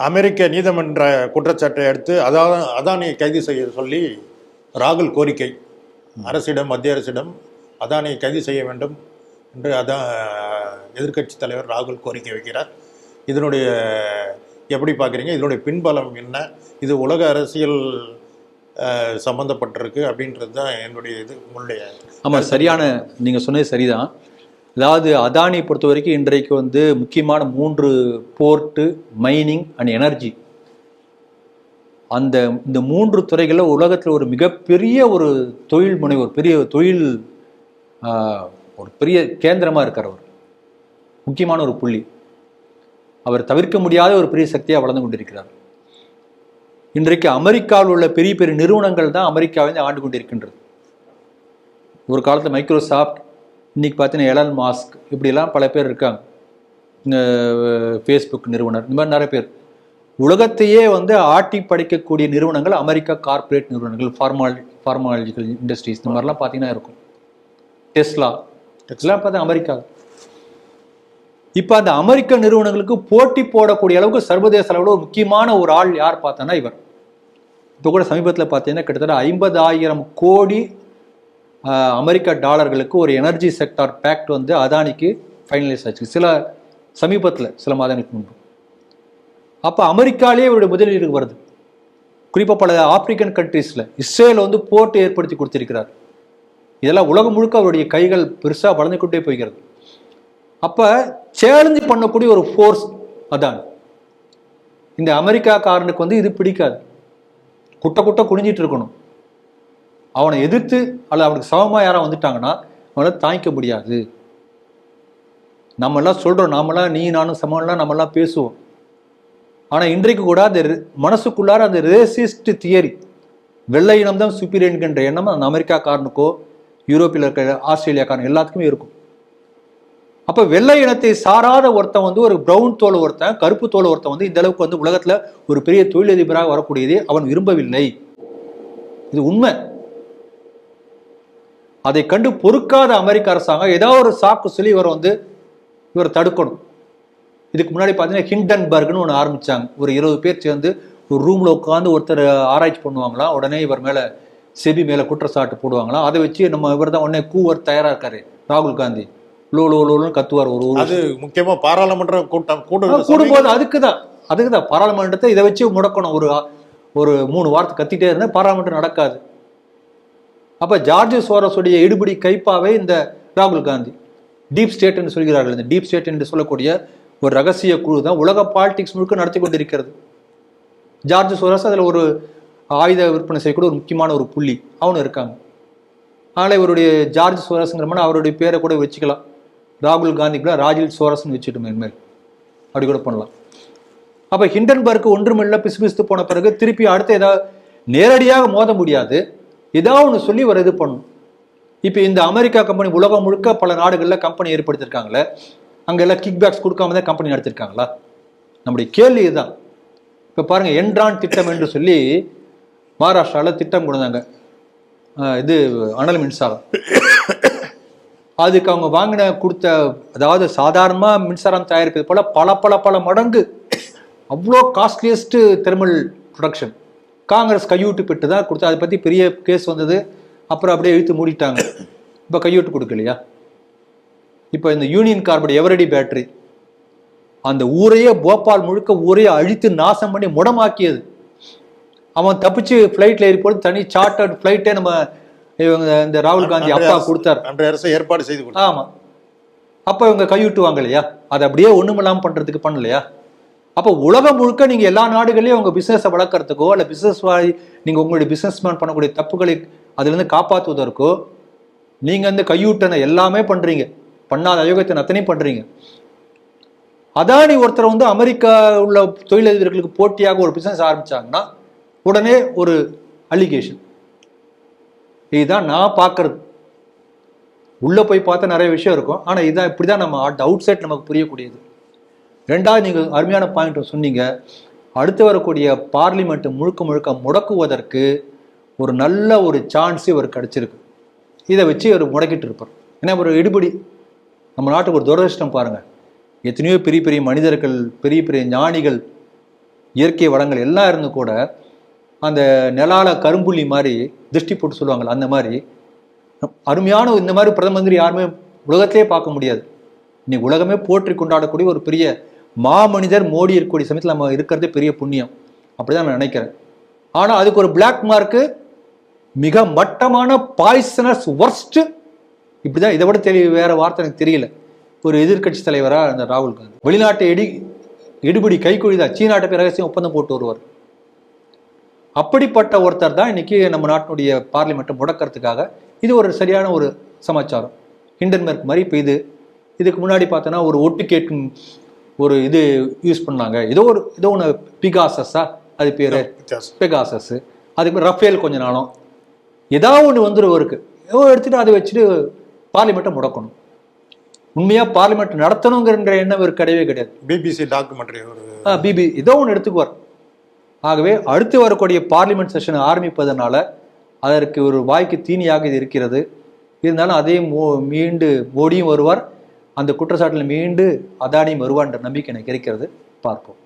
அமெரிக்க நீதிமன்ற குற்றச்சாட்டை அடுத்து அதான் அதானியை கைது செய்ய சொல்லி ராகுல் கோரிக்கை. அரசிடம் மத்திய அரசிடம் அதானியை கைது செய்ய வேண்டும் என்று அதான் எதிர்க்கட்சி தலைவர் ராகுல் கோரிக்கை வைக்கிறார். இதனுடைய எப்படி பார்க்குறீங்க? இதனுடைய பின்பலம் என்ன? இது உலக அரசியல் அஹ், சம்பந்தப்பட்டிருக்கு அப்படின்றது தான் என்னுடைய இது உங்களுடைய ஆமாம் சரியான நீங்கள் சொன்னது சரிதான். அதாவது அதானியை பொறுத்த வரைக்கும் இன்றைக்கு வந்து முக்கியமான மூன்று போர்ட்டு மைனிங் அண்ட் எனர்ஜி. அந்த இந்த மூன்று துறைகளில் உலகத்தில் ஒரு மிகப்பெரிய ஒரு தொழில் முனைவர் பெரிய தொழில் ஒரு பெரிய கேந்திரமாக இருக்கார் அவர். முக்கியமான ஒரு புள்ளி. அவர் தவிர்க்க முடியாத ஒரு பெரிய சக்தியாக வளர்ந்து கொண்டிருக்கிறார். இன்றைக்கு அமெரிக்காவில் உள்ள பெரிய பெரிய நிறுவனங்கள் தான் அமெரிக்காவை ஆண்டு கொண்டிருக்கின்றது. ஒரு காலத்தில் மைக்ரோசாஃப்ட் இன்றைக்கி பார்த்தீங்கன்னா எலன் மாஸ்க் இப்படிலாம் பல பேர் இருக்காங்க. ஃபேஸ்புக் நிறுவனர் இந்த மாதிரி நிறைய பேர். உலகத்தையே வந்து ஆட்டி படைக்கக்கூடிய நிறுவனங்கள் அமெரிக்கா கார்ப்பரேட் நிறுவனங்கள் ஃபார்மால் ஃபார்மாலஜிக்கல் இண்டஸ்ட்ரீஸ் இந்த மாதிரிலாம் பார்த்தீங்கன்னா இருக்கும். டெஸ்லா டெஸ்லாம் பார்த்தா அமெரிக்கா. இப்போ அந்த அமெரிக்க நிறுவனங்களுக்கு போட்டி போடக்கூடிய அளவுக்கு சர்வதேச அளவில் ஒரு முக்கியமான ஒரு ஆள் யார் பார்த்தோன்னா இவர். இப்போ கூட சமீபத்தில் பார்த்தீங்கன்னா கிட்டத்தட்ட ஐம்பதாயிரம் கோடி அமெரிக்க டாலர்களுக்கு ஒரு எனர்ஜி செக்டார் பேக்ட் வந்து அதானிக்கு ஃபைனலைஸ் ஆச்சு. சில சமீபத்தில் சில மாதங்களுக்கு முன்பு. அப்போ அமெரிக்காலேயே இவருடைய முதலீடு வருது. குறிப்பாக பல ஆப்பிரிக்கன் கண்ட்ரீஸில் இஸ்ரேல் வந்து போர்ட் ஏற்படுத்தி கொடுத்திருக்கிறார். இதெல்லாம் உலகம் முழுக்க அவருடைய கைகள் பெருசாக வளர்ந்து கொண்டே போய்கிறது. அப்போ சேலஞ்சு பண்ணக்கூடிய ஒரு ஃபோர்ஸ் அதான். இந்த அமெரிக்காக்காரனுக்கு வந்து இது பிடிக்காது. குட்ட குட்ட குனிஞ்சிட்டு இருக்கணும். அவனை எதிர்த்து அல்லது அவனுக்கு சமமாக யாராக வந்துட்டாங்கன்னா அவனால் தாங்கிக்க முடியாது. நம்மெல்லாம் சொல்கிறோம் நாமெல்லாம் நீ நானும் சமம்லாம் நம்மெல்லாம் பேசுவோம். ஆனால் இன்றைக்கு கூட அந்த மனசுக்குள்ளார அந்த ரேசிஸ்ட் தியரி வெள்ளை இனம் தான் superior என்கின்ற எண்ணம் அந்த அமெரிக்காக்காரனுக்கோ யூரோப்பில் இருக்கிற ஆஸ்திரேலியாக்காரன் எல்லாத்துக்குமே இருக்கும். அப்போ வெள்ளை இனத்தை சாராத ஒருத்தன் வந்து ஒரு ப்ரௌன் தோல் ஒருத்தன் கருப்பு தோல் ஒருத்தன் வந்து இந்த அளவுக்கு வந்து உலகத்தில் ஒரு பெரிய தொழிலதிபராக வரக்கூடியதை அவன் விரும்பவில்லை. இது உண்மை. அதை கண்டு பொறுக்காத அமெரிக்க அரசாங்கம் ஏதாவது ஒரு சாக்கு சொல்லி இவரை வந்து இவரை தடுக்கணும். இதுக்கு முன்னாடி பார்த்தீங்கன்னா ஹிண்டன்பர்க்னு ஒன்று ஆரம்பிச்சாங்க. ஒரு இருபது பேர் சேர்ந்து ஒரு ரூமில் உட்காந்து ஒருத்தர் ஆராய்ச்சி பண்ணுவாங்களாம் உடனே இவர் மேலே செபி மேலே குற்றச்சாட்டு போடுவாங்களாம் அதை வச்சு நம்ம இவர் தான் உடனே கூவர் தயாராக இருக்காரு ராகுல் காந்தி. லோ லோ லோன்னு கத்துவார் ஒரு அது முக்கியமா பாராளுமன்ற கூட்டம் கூடுதல் கூடும்போது அதுக்கு தான் அதுக்கு தான் பாராளுமன்றத்தை இதை வச்சு முடக்கணும். ஒரு ஒரு மூணு வாரத்தை கத்திட்டே இருந்தால் பாராளுமன்றம் நடக்காது. அப்போ ஜார்ஜ் சோரஸுடைய இடுபடி கைப்பாவே இந்த ராகுல் காந்தி. டீப் ஸ்டேட் என்று சொல்கிறார்கள். இந்த டீப் ஸ்டேட் என்று சொல்லக்கூடிய ஒரு ரகசிய குழு தான் உலக பாலிடிக்ஸ் முழுக்க நடத்தி கொண்டிருக்கிறது. ஜார்ஜ் சோரஸ் அதில் ஒரு ஆயுத விற்பனை செய்யக்கூடிய ஒரு முக்கியமான ஒரு புள்ளி. அவனு இருக்காங்க. அதனால் இவருடைய ஜார்ஜ் சோரஸ்ங்கிறமான அவருடைய பேரை கூட வச்சுக்கலாம். ராகுல் காந்தி கூட ராஜில் சோரஸ்ன்னு வச்சுட்டு மேன்மேல் அப்படி கூட பண்ணலாம். அப்போ ஹிண்டன்பர்க் ஒன்றுமில்ல பிசுபிசுத்து போன பிறகு திருப்பி அடுத்து ஏதாவது நேரடியாக மோத முடியாது. ஏதாவது ஒன்று சொல்லி ஒரு இது பண்ணும். இப்போ இந்த அமெரிக்கா கம்பெனி உலகம் முழுக்க பல நாடுகளில் கம்பெனி ஏற்படுத்தியிருக்காங்களே அங்கே எல்லாம் கிக் பேக்ஸ் கொடுக்காம தான் கம்பெனி நடத்திருக்காங்களா? நம்முடைய கேள்வி இதுதான். இப்போ பாருங்கள் என்ட்ரான் திட்டம் என்று சொல்லி மகாராஷ்டிராவில் திட்டம் கொடுத்தாங்க. இது அனல் மின்சாரம். அதுக்கு அவங்க வாங்கின கொடுத்த அதாவது சாதாரணமாக மின்சாரம் தயாரிப்பது போல் பல பல பல மடங்கு அவ்வளோ காஸ்ட்லியஸ்ட்டு தெர்மல் ப்ரொடக்ஷன் காங்கிரஸ் கையூட்டு பெற்று தான் கொடுத்து அதை பற்றி பெரிய கேஸ் வந்தது. அப்புறம் அப்படியே இழுத்து மூடிட்டாங்க. இப்போ கையூட்டு கொடுக்கலையா? இப்போ இந்த யூனியன் கார்பைடு எவரடி பேட்டரி அந்த ஊரையே போபால் முழுக்க ஊரையே அழித்து நாசம் பண்ணி முடமாக்கியது. அவன் தப்பிச்சு ஃப்ளைட்டில் ஏறி போது தனி சார்ட்டர்ட் ஃப்ளைட்டே நம்ம இவங்க இந்த ராகுல் காந்தி அப்பா கொடுத்தார். அன்றைய அரசு ஏற்பாடு செய்து கொடுத்தார். ஆமா. அப்ப இவங்க கைவிட்டுவாங்க இல்லையா அதை அப்படியே ஒண்ணுமில்லாம பண்றதுக்கு பண்ணலையா? அப்போ உலகம் முழுக்க நீங்கள் எல்லா நாடுகளையும் உங்கள் பிஸ்னஸை வளர்க்கறதுக்கோ இல்லை பிஸ்னஸ் வாய் நீங்கள் உங்களுடைய பிஸ்னஸ்மேன் பண்ணக்கூடிய தப்புகளை அதுலேருந்து காப்பாற்றுவதற்கோ நீங்கள் வந்து கையூட்டனை எல்லாமே பண்ணுறீங்க பண்ணாத அயோகத்தை அத்தனையும் பண்ணுறீங்க அதானி ஒருத்தர் வந்து அமெரிக்கா உள்ள தொழிலதிபர்களுக்கு போட்டியாக ஒரு பிஸ்னஸ் ஆரம்பித்தாங்கன்னா உடனே ஒரு அலிகேஷன் இதுதான் நான் பார்க்கறது. உள்ளே போய் பார்த்தா நிறைய விஷயம் இருக்கும். ஆனால் இதான் இப்படிதான் நம்ம அவுட் சைட் நமக்கு புரியக்கூடியது. ரெண்டாவது நீங்கள் அருமையான பாயிண்ட் சொன்னீங்க. அடுத்து வரக்கூடிய பார்லிமெண்ட் முழுக்க முழுக்க முடக்குவதற்கு ஒரு நல்ல ஒரு சான்ஸ் இவர் கிடச்சிருக்கு. இதை வச்சு இவர் முடக்கிட்டு இருப்பார். ஏன்னா ஒரு இடுபடி. நம்ம நாட்டுக்கு ஒரு துரதிருஷ்டம் பாருங்கள் எத்தனையோ பெரிய பெரிய மனிதர்கள் பெரிய பெரிய ஞானிகள் இயற்கை வளங்கள் எல்லாம் இருந்து கூட அந்த நிலால கரும்புள்ளி மாதிரி திருஷ்டி போட்டு சொல்லுவாங்கள்ல அந்த மாதிரி. அருமையான இந்த மாதிரி பிரதம மந்திரி யாருமே உலகத்திலே பார்க்க முடியாது. இன்னைக்கு உலகமே போற்றி கொண்டாடக்கூடிய ஒரு பெரிய மாமனிதர் மோடி இருக்கக்கூடிய சமயத்தில் நம்ம இருக்கிறதே பெரிய புண்ணியம். அப்படிதான் நான் நினைக்கிறேன். ஆனால் அதுக்கு ஒரு பிளாக் மார்க்கு மிக மட்டமான பாய்சனஸ் ஒர்ஸ்ட் இப்படிதான் இதை விட தெரிய வேற வார்த்தை எனக்கு தெரியல. ஒரு எதிர்க்கட்சி தலைவராக அந்த ராகுல் காந்தி. வெளிநாட்டு எடி எடுபடி கைக்குழிதான் சீனாட்ட போய் ரகசியம் ஒப்பந்தம் போட்டு வருவார். அப்படிப்பட்ட ஒருத்தர் தான் இன்னைக்கு நம்ம நாட்டினுடைய பார்லிமெண்ட்டை முடக்கிறதுக்காக இது ஒரு சரியான ஒரு சமாச்சாரம். ஹிண்டன்பர்க் மாதிரி இப்போ இது இதுக்கு முன்னாடி பார்த்தோன்னா ஒரு ஒட்டு கேட்கும் ஒரு இது யூஸ் பண்ணாங்க. ஏதோ ஒரு ஏதோ ஒன்று பிகாசஸா அது பேர். பெகாசஸ் அதுக்கு ரஃபேல் கொஞ்ச நாளும். ஏதாவது ஒன்று வந்துடும் இருக்கு ஏதோ எடுத்துட்டு அதை வச்சுட்டு பார்லிமெண்ட்டை முடக்கணும். உண்மையா பார்லிமெண்ட் நடத்தணுங்கிற எண்ணம் ஒரு கிடையவே கிடையாது. பிபிசி டாக்குமெண்ட்ரி ஒரு பிபி ஏதோ ஒன்று எடுத்துக்குவார். ஆகவே அடுத்து வரக்கூடிய பார்லிமெண்ட் செஷன் ஆரம்பிப்பதனால அதற்கு ஒரு வாய்க்கு தீனியாக இது இருக்கிறது. இருந்தாலும் அதே மோ மீண்டு மோடியும் வருவார். அந்த குற்றச்சாட்டில் மீண்டு அதானியும் வருவான்ற நம்பிக்கை எனக்கு இருக்கிறது. பார்ப்போம்.